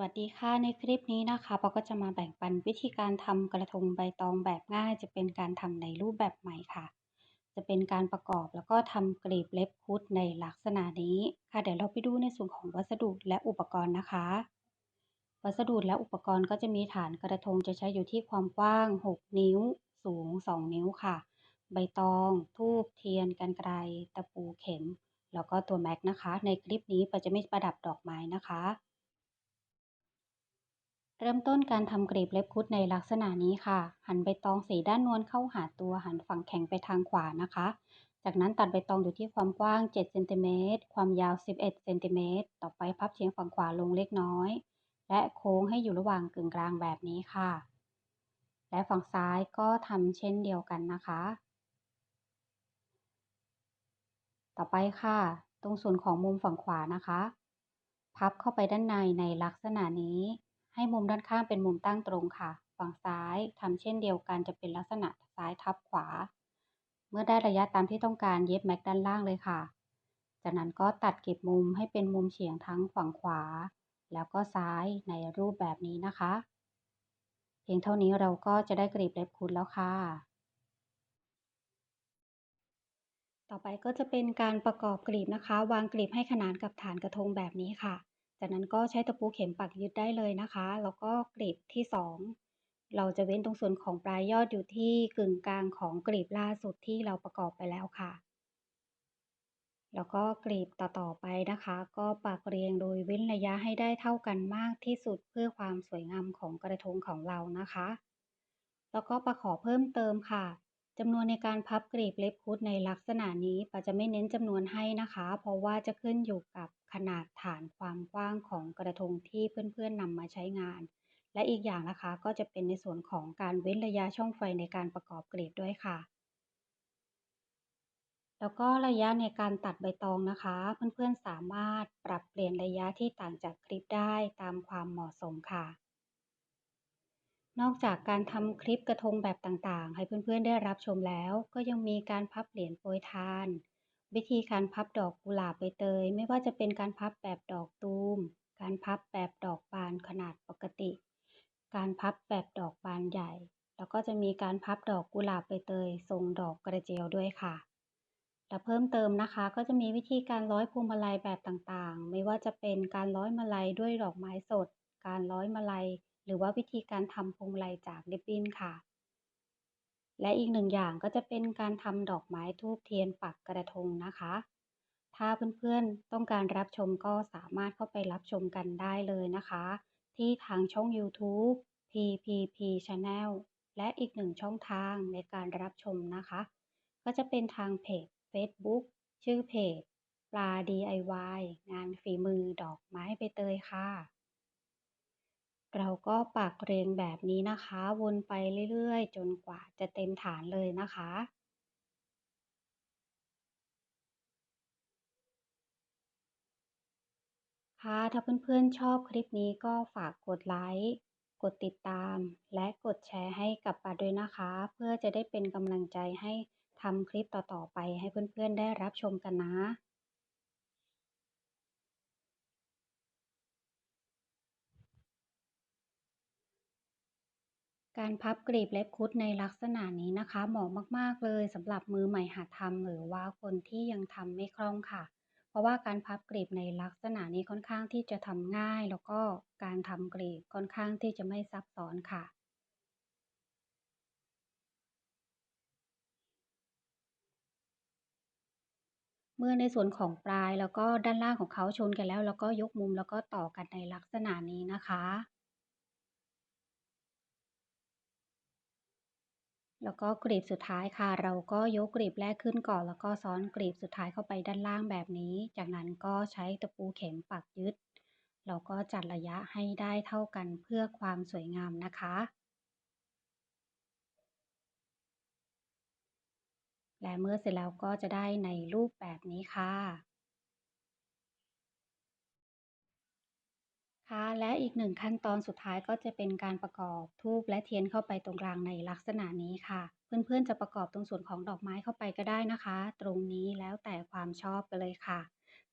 วัสดีค่ะในคลิปนี้นะคะเราก็จะมาแบ่งปันวิธีการทำกระทงใบตองแบบง่าย จะเป็นการทำในรูปแบบใหม่ค่ะ จะเป็นการประกอบแล้วก็ทำกลีบเล็บพุดในลักษณะนี้ค่ะ เดี๋ยวเราไปดูในส่วนของวัสดุและอุปกรณ์นะคะ วัสดุและอุปกรณ์ก็จะมีฐานกระทงจะใช้อยู่ที่ความกว้าง 6 นิ้ว สูง 2 นิ้วค่ะ ใบตอง ทูบเทียนกันไกรตะปูเข็ม แล้วก็ตัวแม็กนะคะ ในคลิปนี้เราจะไม่ประดับดอกไม้นะคะ เริ่มต้นการทำกรีบเล็บคุดในลักษณะนี้ค่ะ หันใบตองสีด้านนวลเข้าหาตัวหันฝั่งแข็งไปทางขวานะคะ จากนั้นตัดใบตองอยู่ที่ความกว้าง7เซนติเมตรความยาว 11เซนติเมตรต่อไปพับเฉียงฝั่งขวาลงเล็กน้อย และโค้งให้อยู่ระหว่างกึ่งกลางแบบนี้ค่ะ และฝั่งซ้ายก็ทำเช่นเดียวกันนะคะ ต่อไปค่ะ ตรงส่วนของมุมฝั่งขวานะคะ พับเข้าไปด้านในในลักษณะนี้ ให้มุมด้านข้างเป็นมุมตั้งตรงค่ะ ฝั่งซ้ายทำเช่นเดียวกันจะเป็นลักษณะซ้ายทับขวา เมื่อได้ระยะตามที่ต้องการเย็บแม็กด้านล่างเลยค่ะ จากนั้นก็ตัดเก็บมุมให้เป็นมุมเฉียงทั้งฝั่งขวา แล้วก็ซ้ายในรูปแบบนี้นะคะ เพียงเท่านี้เราก็จะได้กรีบเล็บคุดแล้วค่ะ ต่อไปก็จะเป็นการประกอบกลีบนะคะ วางกลีบให้ขนานกับฐานกระทงแบบนี้ค่ะ จากนั้นก็ใช้ตะปูเข็มปักยึดได้เลยนะคะ แล้วก็กลีบที่ 2 เราจะเว้นตรงส่วนของปลายยอดอยู่ที่กึ่งกลางของกลีบล่าสุดที่เราประกอบไปแล้วค่ะ แล้วก็กลีบต่อๆไปนะคะ ก็ปักเรียงโดยเว้นระยะให้ได้เท่ากันมากที่สุดเพื่อความสวยงามของกระทงของเรานะคะ แล้วก็ประขอเพิ่มเติมค่ะ จำนวนในการพับกรีบเล็บคุดในลักษณะนี้ปาจะไม่เน้นจำนวนให้นะคะ เพราะว่าจะขึ้นอยู่กับขนาดฐานความกว้างของกระทงที่เพื่อนๆนำมาใช้งาน และอีกอย่างนะคะก็จะเป็นในส่วนของการเว้นระยะช่องไฟในการประกอบกรีบด้วยค่ะ แล้วก็ระยะในการตัดใบตองนะคะ เพื่อนๆสามารถปรับเปลี่ยนระยะที่ต่างจากคลิปได้ตามความเหมาะสมค่ะ นอกจากการทำคลิปกระทงแบบต่างๆ ให้เพื่อนๆได้รับชมแล้ว ก็ยังมีการพับเหรียญโปรยทาน วิธีการพับดอกกุหลาบใบเตย ไม่ว่าจะเป็นการพับแบบดอกตูม การพับแบบดอกบานขนาดปกติ การพับแบบดอกบานใหญ่ แล้วก็จะมีการพับดอกกุหลาบใบเตยทรงดอกกระเจียวด้วยค่ะและเพิ่มเติมนะคะก็จะมีวิธีการร้อยพวงมาลัยแบบต่างๆ ไม่ว่าจะเป็นการร้อยมาลัยด้วยดอกไม้สด การร้อยมาลัย หรือว่าวิธีการทำพวงมาลัยจากริบบิ้นค่ะ และอีกหนึ่งอย่างก็จะเป็นการทำดอกไม้ทูบเทียนปักกระทงนะคะ ถ้าเพื่อนๆต้องการรับชมก็สามารถเข้าไปรับชมกันได้เลยนะคะ ที่ทางช่อง YouTube PPP Channel และอีกหนึ่งช่องทางในการรับชมนะคะ ก็จะเป็นทางเพจ Facebook ชื่อเพจปลา DIY งานฝีมือดอกไม้ใบเตยค่ะ เราก็ปักเรียงแบบนี้นะคะ วนไปเรื่อยๆ จนกว่าจะเต็มฐานเลยนะคะค่ะถ้าเพื่อนๆชอบคลิปนี้ก็ฝากกดไลค์กดติดตาม และกดแชร์ให้กับปาด้วยนะคะ เพื่อจะได้เป็นกำลังใจให้ทำคลิปต่อๆไปให้เพื่อนๆได้รับชมกันนะ การพับกรีบเล็บคุดในลักษณะนี้นะคะ เหมาะมากๆเลยสำหรับมือใหม่หัดทำหรือว่าคนที่ยังทำไม่คล่องค่ะ เพราะว่าการพับกรีบในลักษณะนี้ค่อนข้างที่จะทำง่าย แล้วก็การทำกรีบค่อนข้างที่จะไม่ซับซ้อนค่ะเมื่อในส่วนของปลายแล้วก็ด้านล่างของเขาชนกันแล้ว แล้วก็ยกมุมแล้วก็ต่อกันในลักษณะนี้นะคะ แล้วก็กรีบสุดท้ายค่ะ เราก็ยกกรีบแรกขึ้นก่อน แล้วก็ซ้อนกรีบสุดท้ายเข้าไปด้านล่างแบบนี้ จากนั้นก็ใช้ตะปูเข็มปักยึดเราก็จัดระยะให้ได้เท่ากันเพื่อความสวยงามนะคะ และเมื่อเสร็จแล้วก็จะได้ในรูปแบบนี้ค่ะ ค่ะและอีกหนึ่งขั้นตอนสุดท้ายก็จะเป็นการประกอบทูบและเทียนเข้าไปตรงกลางในลักษณะนี้ค่ะ เพื่อนๆจะประกอบตรงส่วนของดอกไม้เข้าไปก็ได้นะคะ ตรงนี้แล้วแต่ความชอบกันเลยค่ะ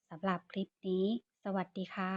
สำหรับคลิปนี้ สวัสดีค่ะ